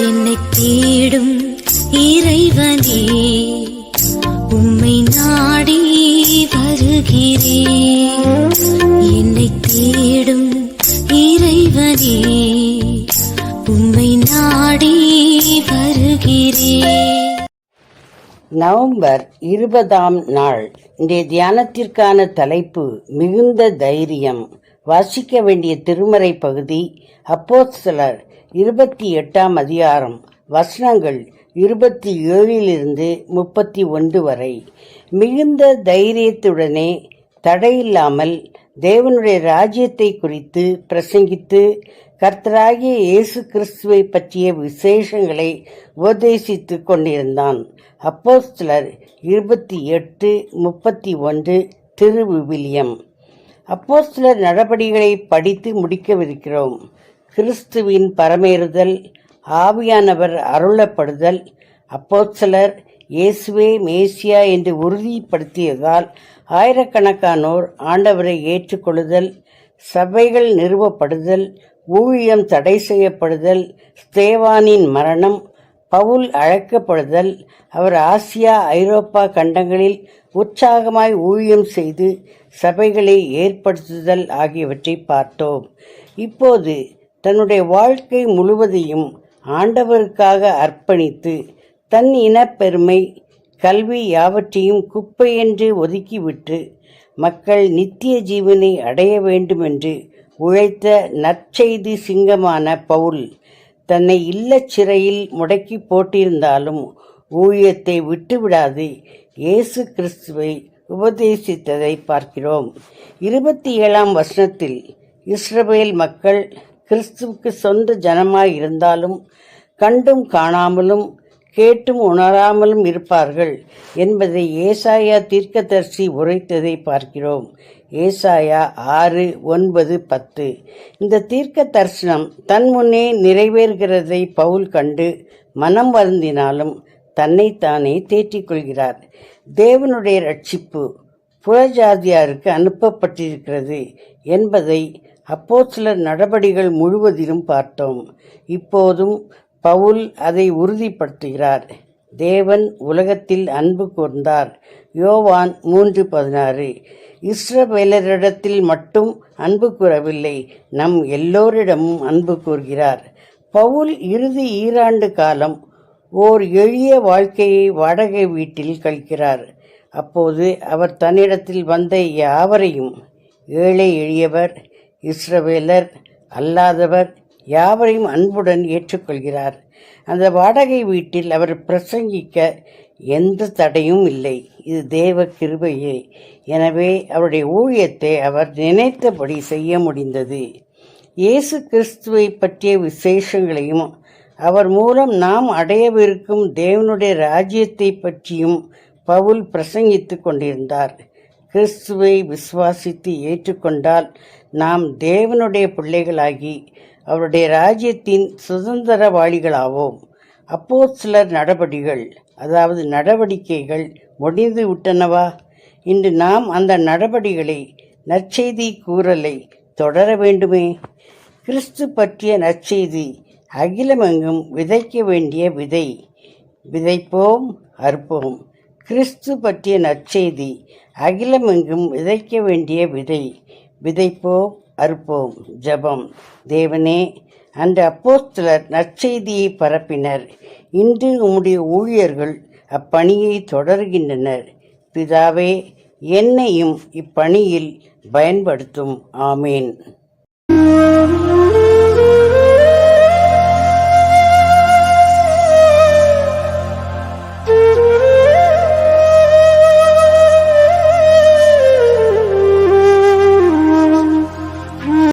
என்னை தேடும் இறைவனே உம்மை நாடி வருகிறேன் என்னை தேடும் இறைவனே உம்மை நாடி வருகிறேன் நவம்பர் இருபதாம் நாள். இன்றைய தியானத்திற்கான தலைப்பு மிகுந்த தைரியம். வாசிக்க வேண்டிய திருமறை பகுதி அப்போஸ்தலர் இருபத்தி எட்டாம் அதிகாரம் வசனங்கள் இருபத்தி ஏழிலிருந்து முப்பத்தி ஒன்று வரை. மிகுந்த தைரியத்துடனே தடையில்லாமல் தேவனுடைய ராஜ்யத்தை குறித்து பிரசங்கித்து கர்த்தராகிய இயேசு கிறிஸ்துவை பற்றிய விசேஷங்களை உபதேசித்துக் கொண்டிருந்தான். அப்போஸ்தலர் இருபத்தி எட்டு முப்பத்தி ஒன்று திருவிவிலியம். அப்போஸ்தலர் நடபடிகளை படித்து முடிக்கவிருக்கிறோம். கிறிஸ்துவின் பரமேறுதல் ஆவியானவர் அருளப்படுதல் அப்போஸ்தலர் இயேசுவே மேசியா என்று உறுதிப்படுத்தியதால் ஆயிரக்கணக்கானோர் ஆண்டவரை ஏற்றுக்கொள்ளுதல் சபைகள் நிறுவப்படுதல் ஊழியம் தடை செய்யப்படுதல் ஸ்தேவானின் மரணம் பவுல் அழைக்கப்படுதல் அவர் ஆசியா ஐரோப்பா கண்டங்களில் உற்சாகமாய் ஊழியம் செய்து சபைகளை ஏற்படுத்துதல் ஆகியவற்றை பார்த்தோம். இப்போது தன்னுடைய வாழ்க்கை முழுவதையும் ஆண்டவருக்காக அர்ப்பணித்து தன் இனப்பெருமை கல்வி யாவற்றையும் குப்பையென்று ஒதுக்கிவிட்டு மக்கள் நித்திய ஜீவனை அடைய வேண்டுமென்று உழைத்த நற்செய்தி சிங்கமான பவுல் தன்னை இல்லச் சிறையில் முடக்கி போட்டிருந்தாலும் ஊழியத்தை விட்டுவிடாது. இயேசு கிறிஸ்துவை உபதேசித்ததை பார்க்கிறோம். இருபத்தி ஏழாம் வசனத்தில் இஸ்ரவேல் மக்கள் கிறிஸ்துவுக்கு சொந்த ஜனமாய் இருந்தாலும் கண்டும் காணாமலும் கேட்டும் உணராமலும் இருப்பார்கள் என்பதை ஏசாயா தீர்க்கதர்சி உரைத்ததை பார்க்கிறோம். ஏசாயா ஆறு ஒன்பது பத்து. இந்த தீர்க்க தரிசனம் தன் முன்னே நிறைவேறுகிறதை பவுல் கண்டு மனம் வருந்தினாலும் தன்னைத்தானே தேற்றிக் கொள்கிறார். தேவனுடைய ரட்சிப்பு புறஜாதியாருக்கு அனுப்பப்பட்டிருக்கிறது என்பதை அப்போஸ்தலர் நடபடிகள் முழுவதிலும் பார்த்தோம். இப்போதும் பவுல் அதை உறுதிப்படுத்துகிறார். தேவன் உலகத்தில் அன்பு கூர்ந்தார். யோவான் மூன்று பதினாறு. இஸ்ரவேலரிடத்தில் மட்டும் அன்பு கூறவில்லை நம் எல்லோரிடமும் அன்பு கூறுகிறார். பவுல் இறுதி ஈராண்டு காலம் ஓர் எளிய வாழ்க்கையை வாடகை வீட்டில் கழிக்கிறார். அப்போது அவர் தன்னிடத்தில் வந்த யாவரையும் ஏழை எளியவர் இஸ்ரவேலர் அல்லாதவர் யாவரையும் அன்புடன் ஏற்றுக்கொள்கிறார். அந்த வாடகை வீட்டில் அவர் பிரசங்கிக்க எந்த தடையும் இல்லை. இது தேவ கிருபையே. எனவே அவருடைய ஊழியத்தை அவர் நினைத்தபடி செய்ய முடிந்தது. இயேசு கிறிஸ்துவை பற்றிய விசேஷங்களையும் அவர் மூலம் நாம் அடையவிருக்கும் தேவனுடைய ராஜ்யத்தை பற்றியும் பவுல் பிரசங்கித்துக் கொண்டிருந்தார். கிறிஸ்துவை விசுவாசித்து ஏற்றுக்கொண்டால் நாம் தேவனுடைய பிள்ளைகளாகி அவருடைய ராஜ்யத்தின் சுதந்திரவாளிகளாவோம். அப்போ சிலர் நடபடிகள் அதாவது நடவடிக்கைகள் முடிந்து விட்டனவா? இன்று நாம் அந்த நடபடிகளை நற்செய்தி கூறலை தொடர வேண்டுமே? கிறிஸ்து பற்றிய நற்செய்தி அகிலமெங்கும் விதைக்க வேண்டிய விதை. விதைப்போம் அறுப்போம். கிறிஸ்து பற்றிய நற்செய்தி. அகிலமெங்கும் விதைக்க வேண்டிய விதை. விதைப்போம் அறுப்போம். ஜெபம். தேவனே அந்த அப்போஸ்தலர் நற்செய்தியை பரப்பினர். இன்று உம்முடைய ஊழியர்கள் அப்பணியை தொடர்கின்றனர். பிதாவே என்னையும் இப்பணியில் பயன்படுத்தும். ஆமேன்.